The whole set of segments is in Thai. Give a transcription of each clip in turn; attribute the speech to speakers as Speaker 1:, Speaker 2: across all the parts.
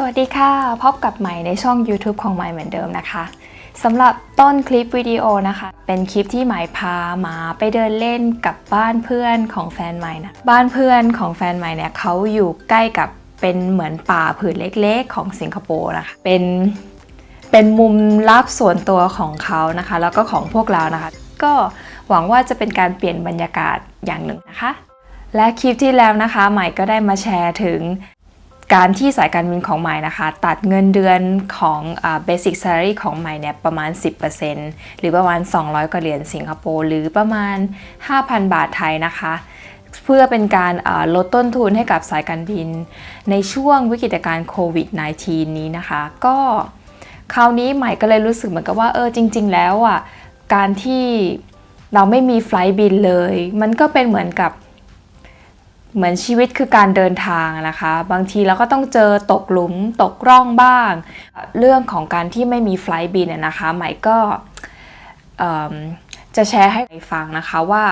Speaker 1: สวัสดีค่ะพบกับใหม่ในช่อง YouTube ของใหม่เหมือนเดิมนะคะสำหรับต้นคลิปวิดีโอนะคะ เป็นคลิปที่ใหม่พาหมาไปเดินเล่นกับบ้านเพื่อนของแฟนใหม่นะบ้านเพื่อนของแฟนใหม่เนี่ยเขาอยู่ใกล้กับเป็นเหมือนป่าผืนเล็กๆ ของสิงคโปร์นะคะเป็นเป็นมุมลับส่วนตัวของเขานะคะ แล้วก็ของพวกเรานะคะ ก็หวังว่าจะเป็นการเปลี่ยนบรรยากาศอย่างหนึ่งนะคะ และคลิปที่แล้วนะคะ ใหม่ก็ได้มาแชร์ถึง การที่สายการบินของใหม่นะคะ ตัดเงินเดือนของเบสิก a า a รีของใหม่เนี่ยประมาณ 10%หรือประมาณ 200 กว่าเหรียญสิงคโปร์หรือประมาณ 5,000 บาทไทยนะคะ เพื่อเป็นการลดต้นทุนให้กับสายการบิน ในช่วงวิกฤตการณ์โควิด -19 นี้นะคะ ก็คราวนี้ใหม่ก็เลยรู้สึกเหมือนกับว่าเออจริง ๆ แล้วอะการที่เราไม่มีไฟล์บินเลย มันก็เป็นเหมือนกับ เหมือนชีวิตคือการเดินทางนะคะ บางทีเราก็ต้องเจอตกหลุมตกร่องบ้าง เรื่องของการที่ไม่มีไฟล์บินนะคะใหม่ก็จะแชร์ให้ฟังนะคะว่า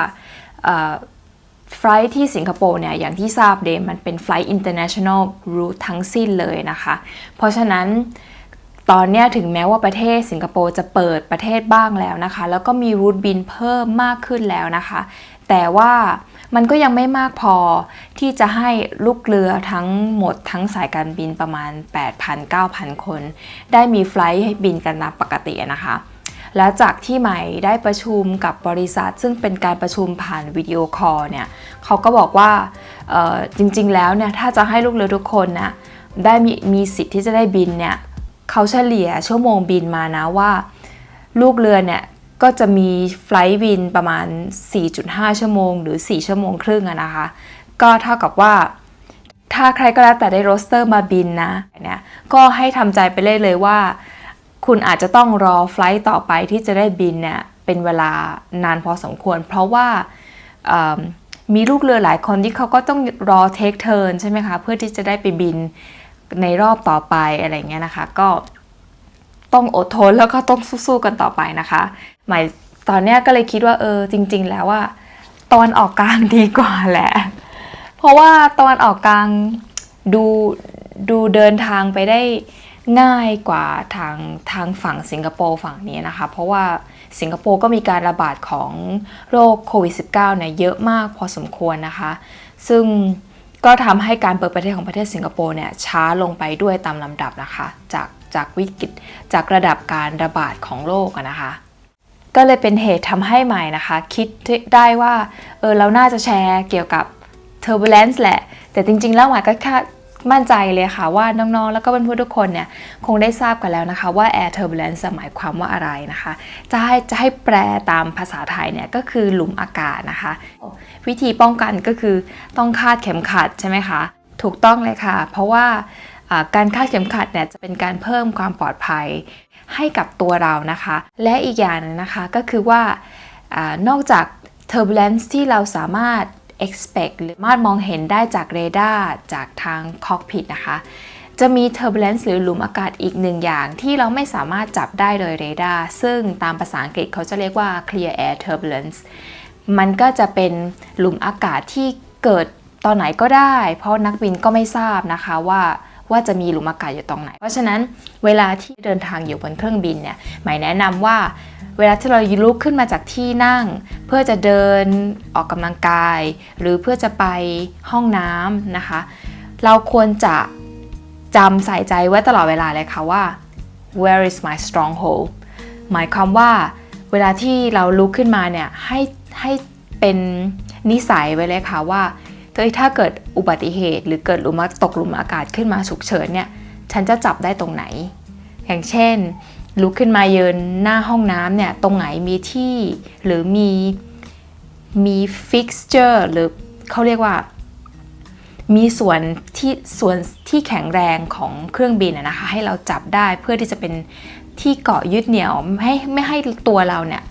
Speaker 1: ไฟล์ที่สิงคโปร์เนี่ยอย่างที่ทราบเดมันเป็นไฟลท์ international route ทั้งสิ้นเลยนะคะ เพราะฉะนั้นตอนนี้ถึงแม้ว่าประเทศสิงคโปร์จะเปิดประเทศบ้างแล้วนะคะ แล้วก็มีรูทบินเพิ่มมากขึ้นแล้วนะคะ แต่ว่า มันก็ยังไม่มากพอที่จะให้ลูกเรือทั้งหมดทั้งสายการบินประมาณ 8,000-9,000 คน ได้มีไฟล์ให้บินกันตามปกตินะคะ แล้วจากที่ใหม่ได้ประชุมกับบริษัท ซึ่งเป็นการประชุมผ่านวิดีโอคอลเนี่ยเขาก็บอกว่าจริงๆแล้วเนี่ยถ้าจะให้ลูกเรือทุกคนนะได้มีมีสิทธิ์ที่จะได้บินเนี่ยเขาเฉลี่ยชั่วโมงบินมานะว่า ลูกเรือเนี่ย ก็จะมีไฟลท์บินประมาณ 4.5 ชั่วโมง หรือ 4 ชั่วโมงครึ่งอะนะคะ ก็เท่ากับว่า ถ้าใครก็แล้วแต่ได้โรสเตอร์มาบินนะเนี่ยก็ให้ทำใจไปเลยเลยว่า คุณอาจจะต้องรอไฟล์ต่อไปที่จะได้บินเนี่ยเป็นเวลานานพอสมควร เพราะว่ามีลูกเรือหลายคนที่เขาก็ต้องรอเทคเทิร์นใช่ไหมคะ เพื่อที่จะได้ไปบินในรอบต่อไปอะไรเงี้ยนะคะ ก็ต้องอดทนแล้วก็ต้องสู้ๆกันต่อไปนะคะ หมายตอนเนี้ยก็เลยคิดว่าเออจริง ๆ แล้วว่าตอนออกกลางดีกว่าแหละ เพราะว่าตอนออกกลางดูดูเดินทางไปได้ง่ายกว่าทางทางฝั่งสิงคโปร์ฝั่งนี้นะคะ เพราะว่าสิงคโปร์ก็มีการระบาดของโรคโควิด -19 เนี่ยเยอะมากพอสมควรนะคะ ซึ่งก็ทำให้การเปิดประเทศของประเทศสิงคโปร์เนี่ยช้าลงไปด้วยตามลำดับนะคะ จากจากวิกฤตจากระดับการระบาดของโรคนะคะ ก็เลยเป็นเหตุทำให้ใหม่นะคะ คิดได้ว่าเออเราน่าจะแชร์เกี่ยวกับ turbulence แหละ แต่จริงๆ แล้วหม่ก็ค่มั่นใจเลยค่ะว่าน้องๆ แล้วก็เพื่อนๆทุกคนเนี่ยคงได้ทราบกันแล้วนะคะ ว่า air turbulence หมายความว่าอะไรนะคะ จะให้จะให้แปลตามภาษาไทยเนี่ยก็คือหลุมอากาศนะคะ วิธีป้องกันก็คือต้องคาดเข็มขัดใช่ไหมคะ ถูกต้องเลยค่ะ เพราะว่า การคาดเข็มขัดเนี่ยจะเป็นการเพิ่มความปลอดภัยให้กับตัวเรานะคะ และอีกอย่างนึงนะคะก็คือว่าอนอกจาก turbulence ที่เราสามารถ expect หรือสามารถมองเห็นได้จากเรดาร์จากทาง cockpit นะคะ จะมี turbulence หรือหลุมอากาศอีกหนึ่งอย่างที่เราไม่สามารถจับได้โดยเรดาร์ซึ่งตามภาษาอังกฤษเขาจะเรียกว่า clear air turbulence มันก็จะเป็นหลุมอากาศที่เกิดตอนไหนก็ได้ เพราะนักบินก็ไม่ทราบนะคะว่า ว่าจะมีหลุมอากาศอยู่ตรงไหน เพราะฉะนั้นเวลาที่เดินทางอยู่บนเครื่องบินเนี่ยหมายแนะนำว่าเวลาที่เราลุกขึ้นมาจากที่นั่ง เพื่อจะเดินออกกำลังกาย หรือเพื่อจะไปห้องน้ำนะคะ เราควรจะจำใส่ใจไว้ตลอดเวลาเลยค่ะว่า where is my stronghold หมายความว่าเวลาที่เราลุกขึ้นมาเนี่ยให้ให้เป็นนิสัยไว้เลยค่ะว่า เฮ้ยถ้าเกิดอุบัติเหตุ หรือเกิดหลุมตกหลุมอากาศขึ้นมาฉุกเฉินเนี่ยฉันจะจับได้ตรงไหน อย่างเช่น ลุกขึ้นมาเยินหน้าห้องน้ำเนี่ยตรงไหนมีที่หรือมีมี fixture หรือเขาเรียกว่า มีส่วนที่ส่วนที่แข็งแรงของเครื่องบินอะนะคะให้เราจับได้เพื่อที่จะเป็นที่เกาะยึดเหนี่ยวให้ไม่ให้ตัวเราเนี่ย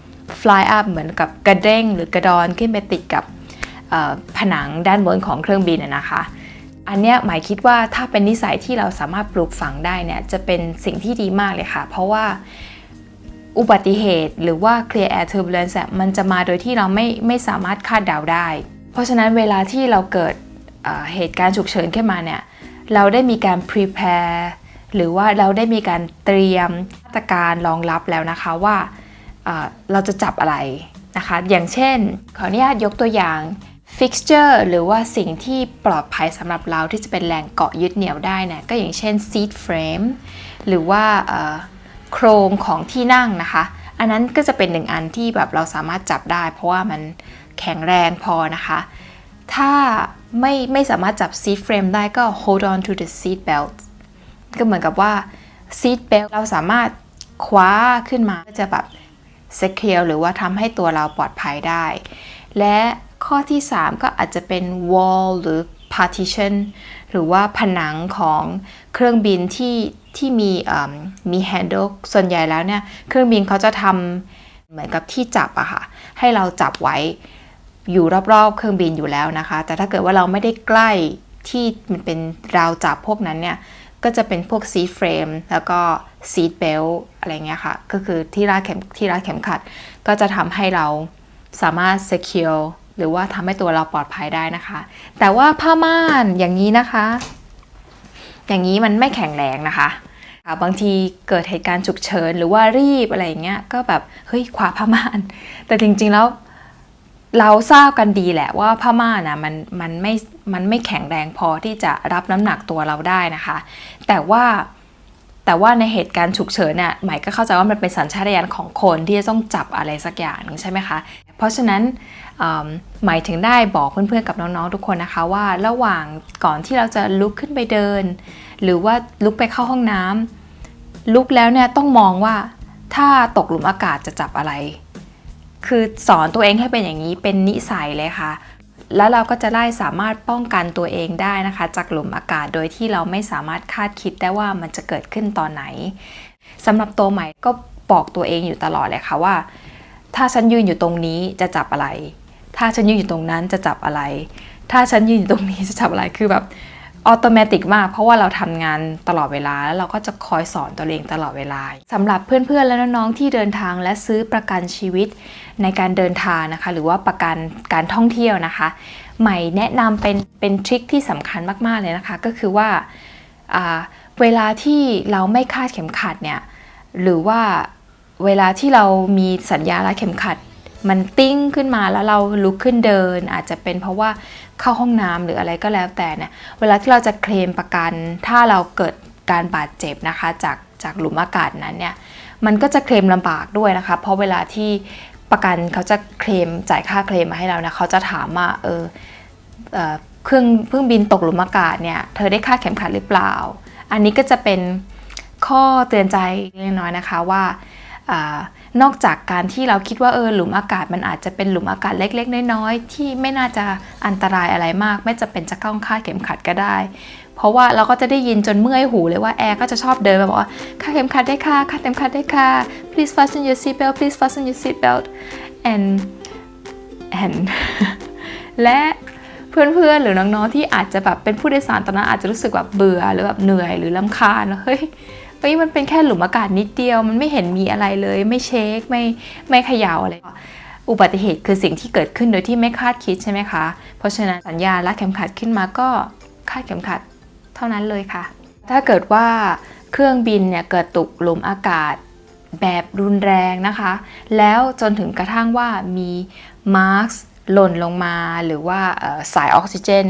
Speaker 1: fly up เหมือนกับกระเด้งหรือกระดอนขึ้นไปติดกับ ผนังด้านบนของเครื่องบินอะนะคะอันเนี้ยหมายคิดว่าถ้าเป็นนิสัยที่เราสามารถปลูกฝังได้เนี่ยจะเป็นสิ่งที่ดีมากเลยค่ะ เพราะว่าอุบัติเหตุหรือว่า clear air turbulence มันจะมาโดยที่เราไม่ไม่สามารถคาดเดาได้ เพราะฉะนั้นเวลาที่เราเกิดเเหตุการณ์ฉุกเฉินขึ้นมาเนี่ยเราได้มีการ prepare หรือว่าเราได้มีการเตรียมมาตรการรองรับแล้วนะคะว่าเเราจะจับอะไรนะคะ อย่างเช่น ขออนุญาตยกตัวอย่าง fixture หรือว่าสิ่งที่ปลอดภัยสำหรับเราที่จะเป็นแรงเกาะยึดเหนี่ยวได้นะก็อย่างเช่น seat frame หรือว่าโครงของที่นั่งนะคะ อันนั้นก็จะเป็นหนึ่งอันที่แบบเราสามารถจับได้ เพราะว่ามันแข็งแรงพอนะคะ ถ้าไม่ไม่สามารถจับ seat frame ได้ก็ hold on to the seat belt ก็เหมือนกับว่า seat belt เราสามารถคว้าขึ้นมาก็จะแบบ secure หรือว่าทำให้ตัวเราปลอดภัยได้ และ ข้อที่ 3 ก็อาจจะเป็น wall หรือ partition หรือว่าผนังของเครื่องบินที่ที่มีมมี handle ส่วนใหญ่แล้วเนี่ยเครื่องบินเขาจะทำเหมือนกับที่จับอะค่ะให้เราจับไว้อยู่รอบๆ เครื่องบินอยู่แล้วนะคะ แต่ถ้าเกิดว่าเราไม่ได้ใกล้ที่มันเป็นราวจับพวกนั้นเนี่ยก็จะเป็นพวก seat frame แล้วก็ seat belt อะไรเงี้ยค่ะ ก็คือที่รัดเข็มที่รัดเข็มขัด ก็จะทำให้เราสามารถ secure หรือว่าทำให้ตัวเราปลอดภัยได้นะคะ แต่ว่าผ้าม่านอย่างนี้นะคะ อย่างนี้มันไม่แข็งแรงนะคะบางทีเกิดเหตุการณ์ฉุกเฉินหรือว่ารีบอะไรอย่างเงี้ยก็แบบเฮ้ยคว้าผ้าม่าน แต่จริงๆแล้วเราทราบกันดีแหละว่าผ้าม่านนะมันมันไม่มันไม่แข็งแรงพอที่จะรับน้ำหนักตัวเราได้นะคะ แต่ว่าแต่ว่าในเหตุการณ์ฉุกเฉินเนี่ยหมายก็เข้าใจว่ามันเป็นสัญชาตญาณของคนที่จะต้องจับอะไรสักอย่างใช่ไหมคะ เพราะฉะนั้นหมายถึงได้บอกเพื่อนๆกับน้องๆทุกคนนะคะว่าระหว่างก่อนที่เราจะลุกขึ้นไปเดิน หรือว่าลุกไปเข้าห้องน้ำลุกแล้วเนี่ยต้องมองว่าถ้าตกหลุมอากาศจะจับอะไร คือสอนตัวเองให้เป็นอย่างนี้เป็นนิสัยเลยค่ะ แล้วเราก็จะได้สามารถป้องกันตัวเองได้นะคะ จากหลุมอากาศโดยที่เราไม่สามารถคาดคิดได้ว่ามันจะเกิดขึ้นตอนไหนสำหรับตัวใหม่ก็บอกตัวเองอยู่ตลอดเลยค่ะว่า ถ้าฉันยืนอยู่ตรงนี้จะจับอะไร ถ้าฉันยืนอยู่ตรงนั้นจะจับอะไร ถ้าฉันยืนอยู่ตรงนี้จะจับอะไรคือแบบออโตเมติกมาก เพราะว่าเราทำงานตลอดเวลา แล้วเราก็จะคอยสอนตัวเองตลอดเวลาสำหรับเพื่อนๆและน้องๆที่เดินทางและซื้อประกันชีวิตในการเดินทางนะคะ หรือว่าประกันการท่องเที่ยวนะคะ ใหม่แนะนำเป็นเป็นทริคที่สำคัญมากๆเลยนะคะ ก็คือว่าอ่าเวลาที่เราไม่คาดเข็มขัดเนี่ยหรือว่า เวลาที่เรามีสัญญาณรัดเข็มขัด มันติ้งขึ้นมาแล้วเราลุกขึ้นเดิน อาจจะเป็นเพราะว่าเข้าห้องน้ำหรืออะไรก็แล้วแต่เนี่ยเวลาที่เราจะเคลมประกัน ถ้าเราเกิดการบาดเจ็บนะคะจากจากหลุมอากาศนั้นเนี่ยมันก็จะเคลมลำบากด้วยนะคะ เพราะเวลาที่ประกันเขาจะเคลมจ่ายค่าเคลมมาให้เรานะเขาจะถามว่าเออเออเครื่องเครื่องบินตกหลุมอากาศเนี่ยเธอได้ค่าเข็มขัดหรือเปล่า อันนี้ก็จะเป็นข้อเตือนใจเล็กน้อยนะคะว่า อนอกจากการที่เราคิดว่าเออหลุมอากาศมันอาจจะเป็นหลุมอากาศเล็ก ๆ น้อยๆที่ไม่น่าจะอันตรายอะไรมาก ไม่จะเป็นจะต้องคาดเข็มขัดก็ได้ เพราะว่าเราก็จะได้ยินจนเมื่อยหูเลยว่าแอร์ก็จะชอบเดินมาบอกว่าคาดเข็มขัดได้ค่ะคาดเข็มขัดได้ค่ะ please fasten your seat belt please fasten your seat belt and and และเพื่อนๆ หรือน้องๆ ที่อาจจะแบบเป็นผู้โดยสารตอนนั้นอาจจะรู้สึกแบบเบื่อหรือแบบเหนื่อยหรือลำคาญเฮ้ย ฮ้ยมันเป็นแค่หลุมอากาศนิดเดียว มันไม่เห็นมีอะไรเลย ไม่เช็คไม่ไม่ขย่าอะไรอุบัติเหตุคือสิ่งที่เกิดขึ้นโดยที่ไม่คาดคิดใช่ไหมคะ เพราะฉะนั้นสัญญาณรัดเข็มขัดขึ้นมาก็คาดเข็มขัดเท่านั้นเลยค่ะ ถ้าเกิดว่าเครื่องบินเนี่ยเกิดตกหลุมอากาศแบบรุนแรงนะคะ แล้วจนถึงกระทั่งว่ามีมาร์กหล่นลงมาหรือว่าสายออกซิเจน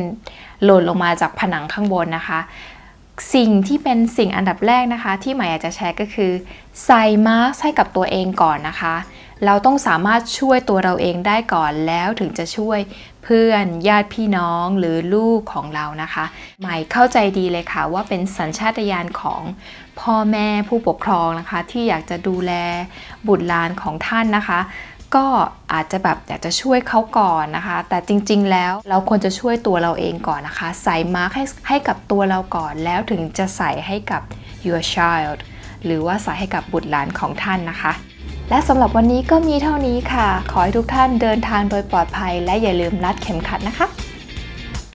Speaker 1: หล่นลงมาจากผนังข้างบนนะคะ สิ่งที่เป็นสิ่งอันดับแรกนะคะ ที่หมายอยากจะแชร์ก็คือ ใส่มาสก์ให้กับตัวเองก่อนนะคะ เราต้องสามารถช่วยตัวเราเองได้ก่อนแล้วถึงจะช่วยเพื่อนญาติพี่น้องหรือลูกของเรานะคะหมายเข้าใจดีเลยค่ะว่าเป็นสัญชาตญาณของพ่อแม่ผู้ปกครองนะคะ ที่อยากจะดูแลบุตรหลานของท่านนะคะ ก็อาจจะแบบอยากจะช่วยเขาก่อนนะคะ แต่จริงๆแล้วเราควรจะช่วยตัวเราเองก่อนนะคะ ใส่มาร์กให้ให้กับตัวเราก่อน แล้วถึงจะใส่ให้กับ your child หรือว่าใส่ให้กับบุตรหลานของท่านนะคะ และสำหรับวันนี้ก็มีเท่านี้ค่ะ ขอให้ทุกท่านเดินทางโดยปลอดภัย และอย่าลืมรัดเข็มขัดนะคะ